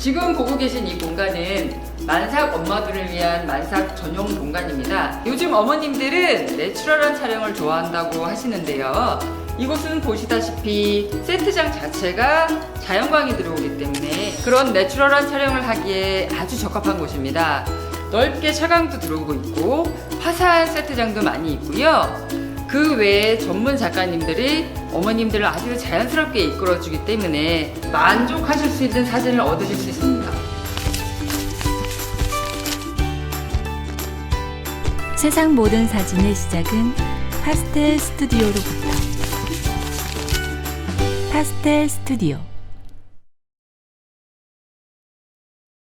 지금 보고 계신 이 공간은 만삭 엄마들을 위한 만삭 전용 공간입니다. 요즘 어머님들은 내추럴한 촬영을 좋아한다고 하시는데요. 이곳은 보시다시피 세트장 자체가 자연광이 들어오기 때문에 그런 내추럴한 촬영을 하기에 아주 적합한 곳입니다. 넓게 차광도 들어오고 있고 화사한 세트장도 많이 있고요. 그 외에 전문 작가님들이 어머님들을 아주 자연스럽게 이끌어주기 때문에 만족하실 수 있는 사진을 얻으실 수 있습니다. 세상 모든 사진의 시작은 파스텔 스튜디오로부터. 파스텔 스튜디오.